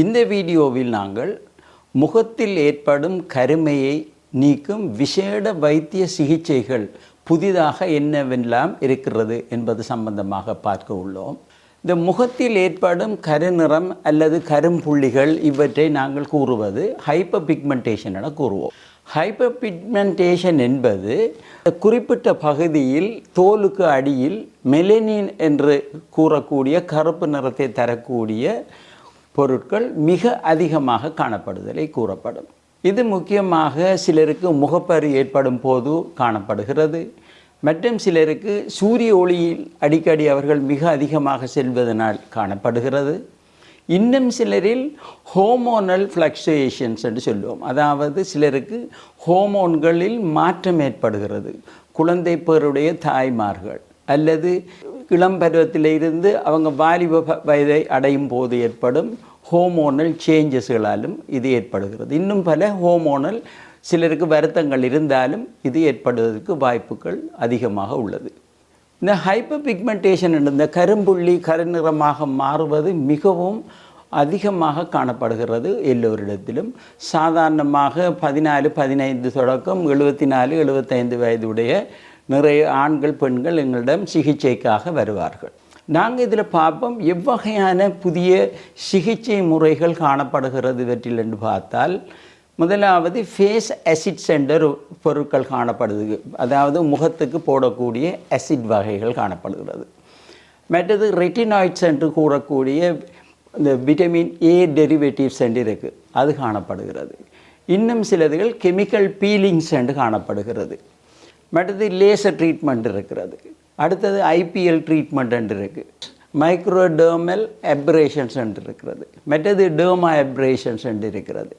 இந்த வீடியோவில் நாங்கள் முகத்தில் ஏற்படும் கருமையை நீக்கும் விசேட வைத்திய சிகிச்சைகள் புதிதாக என்னவெல்லாம் இருக்கிறது என்பது சம்பந்தமாக பார்க்க உள்ளோம். இந்த முகத்தில் ஏற்படும் கருநிறம் அல்லது கரும்புள்ளிகள் இவற்றை நாங்கள் கூறுவது ஹைப்பர் பிக்மெண்டேஷன் என கூறுவோம். ஹைப்பர் பிக்மெண்டேஷன் என்பது குறிப்பிட்ட பகுதியில் தோலுக்கு அடியில் மெலனின் என்று கூறக்கூடிய கருப்பு நிறத்தை தரக்கூடிய பொருட்கள் மிக அதிகமாக காணப்படுதலை கூறப்படும். இது முக்கியமாக சிலருக்கு முகப்பரு ஏற்படும் போது காணப்படுகிறது. மற்றும் சிலருக்கு சூரிய ஒளியில் அடிக்கடி அவர்கள் மிக அதிகமாக செல்வதனால் காணப்படுகிறது. இன்னும் சிலரில் ஹோமோனல் ஃப்ளக்சுவேஷன்ஸ் என்று சொல்லுவோம். அதாவது சிலருக்கு ஹோமோன்களில் மாற்றம் ஏற்படுகிறது. குழந்தை பேருடைய தாய்மார்கள் அல்லது இளம்பருவத்திலிருந்து அவங்க வாலிப வயதை அடையும் போது ஏற்படும் ஹோமோனல் சேஞ்சஸ்களாலும் இது ஏற்படுகிறது. இன்னும் பல ஹோமோனல் சிலருக்கு வருத்தங்கள் இருந்தாலும் இது ஏற்படுவதற்கு வாய்ப்புகள் அதிகமாக உள்ளது. இந்த ஹைப்பர் பிக்மெண்டேஷன் இந்த கரும்புள்ளி கருநிறமாக மாறுவது மிகவும் அதிகமாக காணப்படுகிறது எல்லோரிடத்திலும். சாதாரணமாக பதினாலு பதினைந்து தொடக்கம் எழுபத்தி நாலு எழுபத்தைந்து வயதுடைய நிறைய ஆண்கள் பெண்கள் எங்களிடம் சிகிச்சைக்காக வருவார்கள். நாங்கள் இதில் பார்ப்போம் எவ்வகையான புதிய சிகிச்சை முறைகள் காணப்படுகிறது இவற்றில் என்று பார்த்தால் முதலாவது ஃபேஸ் அசிட் சென்டர் பொருட்கள் காணப்படுது அதாவது முகத்துக்கு போடக்கூடிய அசிட் வகைகள் காணப்படுகிறது. மற்றது ரெட்டினாய்ட்ஸ் என்று கூறக்கூடிய இந்த விட்டமின் ஏ டெரிவேட்டிவ்ஸ் என்று இருக்குது அது காணப்படுகிறது. இன்னும் சிலதுகள் கெமிக்கல் பீலிங்ஸ் என்று காணப்படுகிறது. மற்றது லேசர் ட்ரீட்மெண்ட் இருக்கிறது. அடுத்தது ஐபிஎல் ட்ரீட்மெண்ட் என்று இருக்குது மைக்ரோடேர்மல் அப்ரேஷன்ஸ் என்று இருக்கிறது. மற்றது டேர்மா அப்ரேஷன்ஸ் என்று இருக்கிறது.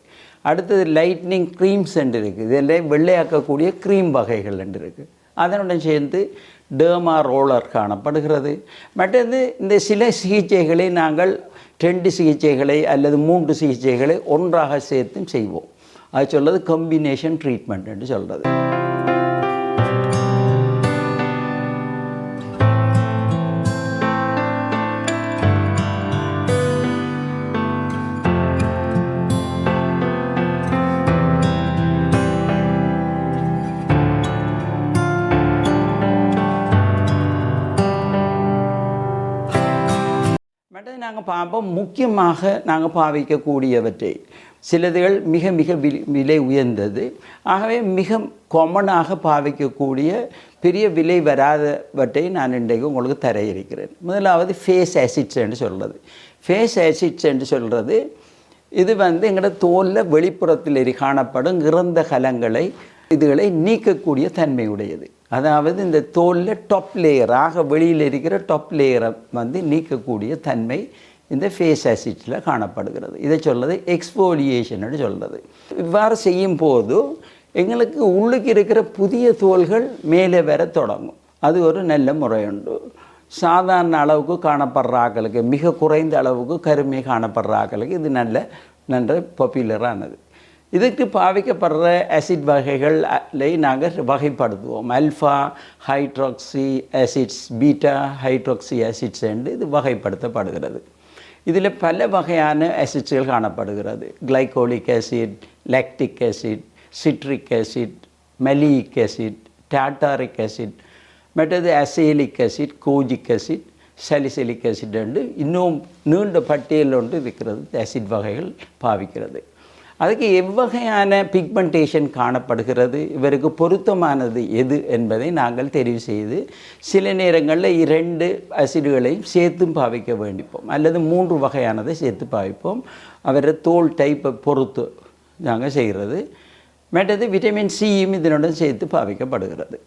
அடுத்தது லைட்னிங் க்ரீம்ஸ் என்று இருக்குது இதெல்லாம் வெள்ளையாக்கக்கூடிய க்ரீம் வகைகள் என்று இருக்குது அதனுடன் சேர்ந்து டேர்மா ரோலர் காணப்படுகிறது. மற்றது இந்த சில சிகிச்சைகளை நாங்கள் ரெண்டு சிகிச்சைகளை அல்லது மூன்று சிகிச்சைகளை ஒன்றாக சேர்த்தும் செய்வோம். அது சொல்வது கம்பினேஷன் ட்ரீட்மெண்ட் என்று சொல்கிறது நாங்கள் பார்ப்போம். முக்கியமாக நாங்கள் பாவிக்கக்கூடியவற்றை. சிலதுகள் மிக மிக விலை உயர்ந்தது. ஆகவே மிக காமனாக பாவிக்கக்கூடிய பெரிய விலை வராதவற்றை நான் இன்றைக்கு உங்களுக்கு தர இருக்கிறேன் முதலாவது ஃபேஸ் ஆசிட்ஸ் என்று சொல்கிறது ஃபேஸ் ஆசிட்ஸ் என்று சொல்கிறது இது வந்து எங்களோட தோலில் வெளிப்புறத்தில் எரி காணப்படும் இறந்த கலங்களை இதுகளை நீக்கக்கூடிய தன்மையுடையது. அதாவது இந்த தோலில் டாப் லேயராக வெளியில் இருக்கிற டாப் லேயரை வந்து நீக்கக்கூடிய தன்மை இந்த ஃபேஸ் ஆசிட்ஸில் காணப்படுகிறது. இதை சொல்கிறது எக்ஸ்போலியேஷன் சொல்கிறது இவ்வாறு செய்யும் போது எங்களுக்கு உள்ளுக்கு இருக்கிற புதிய தோல்கள் மேலே வர தொடங்கும். அது ஒரு நல்ல முறையுண்டு. சாதாரண அளவுக்கு காணப்படுற ஆக்களுக்கு மிக குறைந்த அளவுக்கு கருமை காணப்படுற ஆக்களுக்கு இது நல்ல நன்ற பாப்புலரானது இதுக்கு பாவிக்கப்படுற ஆசிட் வகைகளை நாங்கள் வகைப்படுத்துவோம். Alpha hydroxy acids beta hydroxy acids என்று இது வகைப்படுத்தப்படுகிறது. இதில் பல வகையான ஆசிட்ஸுகள் காணப்படுகிறது. Glycolic acid lactic acid citric acid maleic acid tartaric acid மற்றது azelaic acid kojic acid salicylic acid என்று இன்னும் நீண்ட பட்டியல் ஒன்று இருக்கிறது. ஆசிட் வகைகள் பாவிக்கிறது. அதுக்கு எவ்வகையான பிக்மெண்டேஷன் காணப்படுகிறது இவருக்கு பொருத்தமானது எது என்பதை நாங்கள் தெரிவு செய்து சில நேரங்களில் இரண்டு அசிடுகளையும் சேர்த்தும் பாவிக்க வேண்டிப்போம். அல்லது மூன்று வகையானதை சேர்த்து பாவிப்போம். அவரை தோல் டைப்பை பொறுத்து நாங்கள் செய்கிறது. மற்றது விட்டமின் சியும் இதனுடன் சேர்த்து பாவிக்கப்படுகிறது.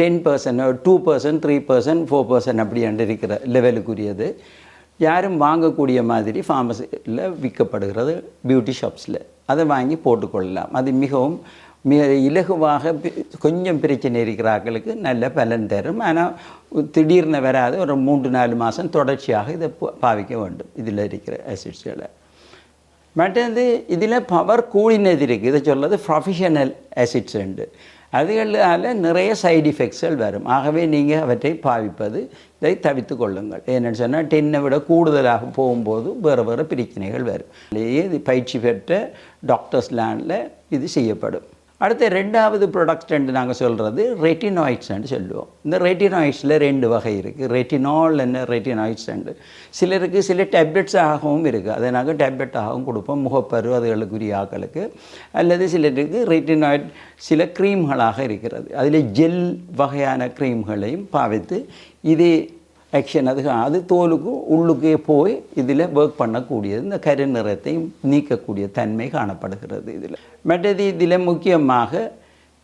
Ten percent two percent three percent four percent அப்படி என்று இருக்கிற லெவலுக்குரியது யாரும் வாங்கக்கூடிய மாதிரி ஃபார்மசியில் விற்கப்படுகிறது பியூட்டி ஷாப்ஸில் அதை வாங்கி போட்டுக்கொள்ளலாம். அது மிகவும் மிக இலகுவாக கொஞ்சம் பிரச்சனை இருக்கிற ஆக்களுக்கு நல்ல பலன் தரும். ஆனால் திடீர்னு வராது ஒரு மூன்று நாலு மாதம் தொடர்ச்சியாக இதை பாவிக்க வேண்டும். இதில் இருக்கிற ஆசிட்ஸ்களை மற்றது இதில் பவர் கூலினது இருக்குது இதை சொல்றது ப்ரொஃபஷனல் ஆசிட்ஸ் உண்டு. அதுகளால் நிறைய சைடு எஃபெக்ட்ஸ்கள் வரும். ஆகவே நீங்கள் அவற்றை பாவிப்பது இதை தவித்து கொள்ளுங்கள். ஏன்னு சொன்னால் டென்னை விட கூடுதலாக போகும்போது வேறு வேறு பிரச்சனைகள் வரும். இது பயிற்சி பெற்ற டாக்டர்ஸ் லேண்டில் இது செய்யப்படும். அடுத்த ரெண்டாவது ப்ராடக்ட் நாங்கள் சொல்கிறது ரெட்டினாய்ட்ஸ்ன்னு சொல்லுவோம். இந்த ரெட்டினாய்ட்ஸில் ரெண்டு வகை இருக்குது ரெட்டினால் என்ன? ரெட்டினாய்ட்ஸ்ன்ட்டு சிலருக்கு சில டேப்லெட்ஸ் ஆகவும் இருக்குது அதை நாங்கள் டேப்லெட் ஆகவும் கொடுப்போம். முகப்பரு அதுகளுக்குரிய ஆக்களுக்கு. அல்லது சிலருக்கு ரெட்டினாய்ட் சில க்ரீம்களாக இருக்கிறது. அதில் ஜெல் வகையான க்ரீம்களையும் பாவித்து இது ஆக்ஷன் அது அது தோலுக்கு உள்ளுக்கே போய் இதில் ஒர்க் பண்ணக்கூடியது இந்த கரு நிறத்தையும் நீக்கக்கூடிய தன்மை காணப்படுகிறது இதில் மற்றது இதில் முக்கியமாக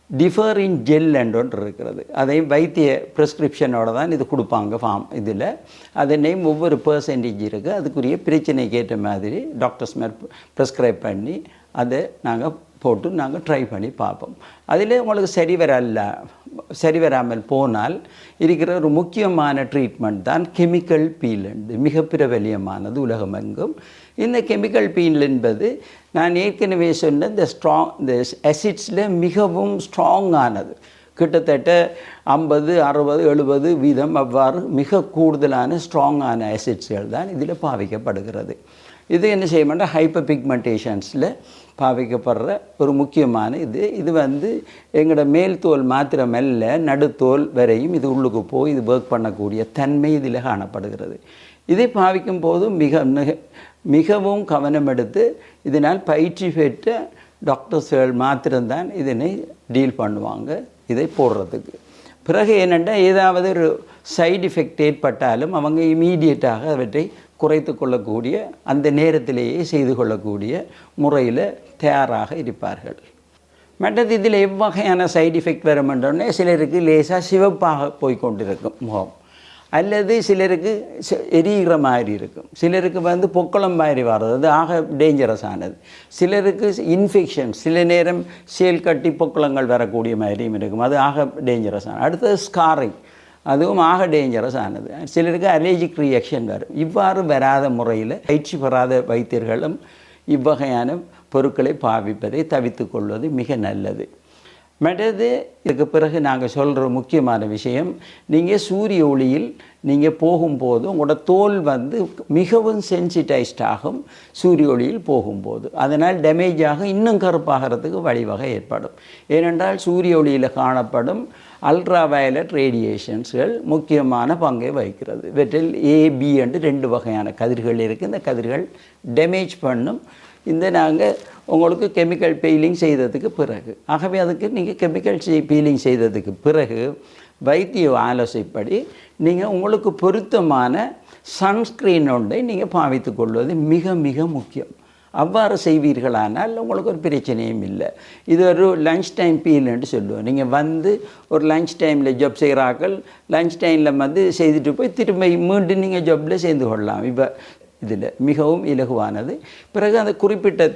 டிஃபரின் ஜெல் என்று ஒன்று இருக்கிறது அதையும் வைத்திய ப்ரெஸ்கிரிப்ஷனோட தான் இது கொடுப்பாங்க ஃபார்ம் இதில் அதனையும் ஒவ்வொரு பர்சன்டேஜ் இருக்குது அதுக்குரிய பிரச்சனைக்கு ஏற்ற மாதிரி டாக்டர்ஸ் மேல் ப்ரெஸ்கிரைப் பண்ணி அதை நாங்கள் போட்டு நாங்கள் ட்ரை பண்ணி பார்ப்போம். அதில் உங்களுக்கு சரி வரல சரி வராமல் போனால் இருக்கிற ஒரு முக்கியமான ட்ரீட்மெண்ட் தான் கெமிக்கல் பீலண்ட் மிக பிரபலியமானது உலகமெங்கும். இந்த கெமிக்கல் பீல் என்பது நான் ஏற்கனவே சொன்ன இந்த ஸ்ட்ராங் இந்த அசிட்ஸில் மிகவும் ஸ்ட்ராங்கானது கிட்டத்தட்ட ஐம்பது அறுபது எழுபது வீதம் அவ்வாறு மிக கூடுதலான ஸ்ட்ராங்கான அசிட்ஸ்கள் தான் இதில் பாவிக்கப்படுகிறது. இது என்ன செய்ய மாட்டோம் ஹைப்பர் பிக்மெண்டேஷன்ஸில் பாவிக்கப்படுற ஒரு முக்கியமான இது. இது வந்து எங்களோட மேல் தோல் மாத்திரமல்ல நடுத்தோல் வரையும் இது உள்ளுக்கு போய் இது ஒர்க் பண்ணக்கூடிய தன்மை இதில் காணப்படுகிறது. இதை பாவிக்கும் போது மிக மிக மிகவும் கவனம் எடுத்து இதனால் பயிற்சி பெற்ற டாக்டர்ஸ்கள் மாத்திரம்தான் இதனை டீல் பண்ணுவாங்க இதை போடுறதுக்கு. பிறகு என்னென்னா ஏதாவது ஒரு சைடு எஃபெக்ட் ஏற்பட்டாலும் அவங்க இமீடியட்டாக அவற்றை குறைத்து கொள்ளக்கூடிய அந்த நேரத்திலேயே செய்து கொள்ளக்கூடிய முறையில் தயாராக இருப்பார்கள். மற்றது இதில் எவ்வகையான சைடு எஃபெக்ட் வருமென்றோடனே சிலருக்கு லேசாக சிவப்பாக போய் கொண்டிருக்கும் முகம். அல்லது சிலருக்கு ச- எரிகிற மாதிரி இருக்கும். சிலருக்கு வந்து பொக்களம் மாதிரி வர்றது அது ஆக டேஞ்சரஸ் ஆனது. சிலருக்கு இன்ஃபெக்ஷன் சில நேரம் சேல் கட்டி பொக்களங்கள் வரக்கூடிய மாதிரியும் இருக்கும். அது ஆக டேஞ்சரஸ் ஆனது. அடுத்தது ஸ்காரிங் அதுவும் ஆக டேஞ்சரஸ் ஆனது. சிலருக்கு அலர்ஜிக் ரியாக்ஷன் வரும். இவ்வாறு வராத முறையில் பயிற்சி பெறாத வைத்தியர்களும் இவ்வகையான பொருட்களை பாவிப்பதை தவித்து கொள்வது மிக நல்லது. மற்றது இதுக்கு பிறகு நாங்கள் சொல்கிற முக்கியமான விஷயம் நீங்கள் சூரிய ஒளியில் நீங்கள் போகும்போது உங்களோட தோல் வந்து மிகவும் சென்சிட்டைஸ்ட் ஆகும் சூரிய ஒளியில் போகும்போது. அதனால் டேமேஜ் ஆக இன்னும் கருப்பாகிறதுக்கு வழிவகை ஏற்படும். ஏனென்றால் சூரிய ஒளியில் காணப்படும் அல்ட்ரா வயலட் ரேடியேஷன்ஸ்கள் முக்கியமான பங்கை வகிக்கிறது. இவற்றில் ஏபி என்று ரெண்டு வகையான கதிர்கள் இருக்குது இந்த கதிர்கள் டேமேஜ் பண்ணும். இந்த நாங்கள் உங்களுக்கு கெமிக்கல் பீலிங் செய்ததுக்கு பிறகு. ஆகவே அதுக்கு நீங்கள் கெமிக்கல் பீலிங் செய்ததுக்கு பிறகு வைத்திய ஆலோசைப்படி நீங்கள் உங்களுக்கு பொருத்தமான சன்ஸ்க்ரீன் ஒன்றை நீங்கள் பாவித்துக் கொள்வது மிக மிக முக்கியம். அவ்வாறு செய்வீர்களானால் உங்களுக்கு ஒரு பிரச்சனையும் இல்லை. இது ஒரு லஞ்ச் டைம் பீல்னு சொல்லுவோம். நீங்கள் வந்து ஒரு லஞ்ச் டைமில் ஜாப் செய்கிறாக்கள் லஞ்ச் டைமில் வந்து செய்துட்டு போய் திரும்ப மீண்டும் நீங்கள் ஜாப்பில் சேர்ந்து கொள்ளலாம். இப்போ இதில் மிகவும் இலகுவானது. பிறகு அந்த குறிப்பிட்ட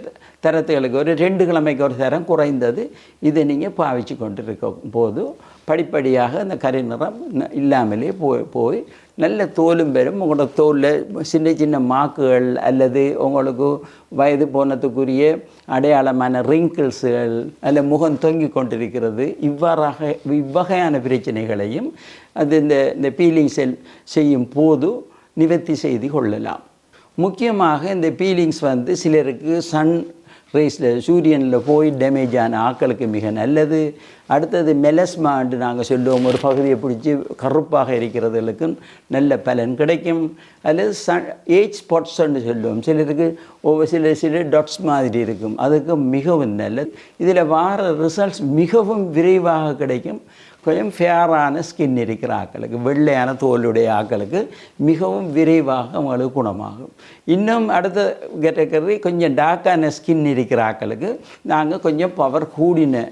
தரத்துகளுக்கு ஒரு ரெண்டு கிழமைக்கு ஒரு தரம் குறைந்தது. இதை நீங்கள் பாவிச்சு கொண்டு இருக்கும் போது படிப்படியாக அந்த கரி நிறம் இல்லாமலே போய் போய் நல்ல தோலும் பெறும். உங்களோட தோலில் சின்ன சின்ன மாக்குகள் அல்லது உங்களுக்கு வயது போனதுக்குரிய அடையாளமான ரிங்கிள்ஸுகள் அல்ல முகம் தொங்கி கொண்டிருக்கிறது. இவ்வாறாக இவ்வகையான பிரச்சனைகளையும் அது இந்த இந்த பீலிங் செல் செய்யும் போது நிவர்த்தி செய்து கொள்ளலாம். முக்கியமாக இந்த பீலிங்ஸ் வந்து சிலருக்கு சன் ரேஸில் சூரியனில் போய் டேமேஜ் ஆன ஆக்களுக்கு மிக நல்லது. அடுத்தது மெலஸ்மாண்டு நாங்கள் சொல்லுவோம். ஒரு பகுதியை பிடிச்சி கருப்பாக இருக்கிறதுகளுக்கும் நல்ல பலன் கிடைக்கும். அல்லது சன் ஏஜ் ஸ்பாட்ஸ்ன்னு சொல்லுவோம். சிலருக்கு ஒவ்வொரு சில சில டாட்ஸ் மாதிரி இருக்கும். அதுக்கு மிகவும் நல்லது. இதில் வார ரிசல்ட்ஸ் மிகவும் விரைவாக கிடைக்கும். கொஞ்சம் ஃபேரான ஸ்கின் இருக்கிற ஆக்களுக்கு வெள்ளையான தோலுடைய ஆக்களுக்கு மிகவும் விரைவாக அவங்களுக்கு குணமாகும். இன்னும் அடுத்த கேட்டகரி கொஞ்சம் டார்க்கான ஸ்கின் இருக்கிற ஆக்களுக்கு நாங்கள் கொஞ்சம் பவர் கூடின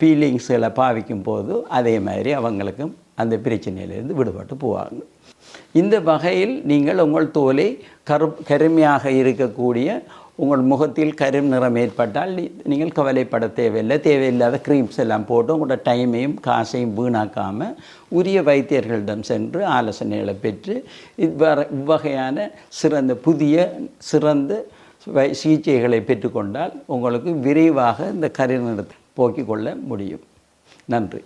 பீலிங்ஸுகளை பாவிக்கும் போது அதே மாதிரி அவங்களுக்கும் அந்த பிரச்சனையிலேருந்து விடுபட்டு போவாங்க. இந்த வகையில் நீங்கள் உங்கள் தோலை கரு கருமையாக இருக்கக்கூடிய உங்கள் முகத்தில் கரும் நிறம் ஏற்பட்டால் நீ- நீங்கள் கவலைப்பட தேவையில்லை. தேவையில்லாத க்ரீம்ஸ் எல்லாம் போட்டு உங்களோட டைமையும் காசையும் வீணாக்காமல் உரிய வைத்தியர்களிடம் சென்று ஆலோசனைகளை பெற்று இவ்வாறு இவ்வகையான சிறந்த புதிய சிறந்த வை- சிகிச்சைகளை பெற்றுக்கொண்டால் உங்களுக்கு விரைவாக இந்த கரு நிறத்தை போக்கிக் கொள்ள முடியும். நன்றி.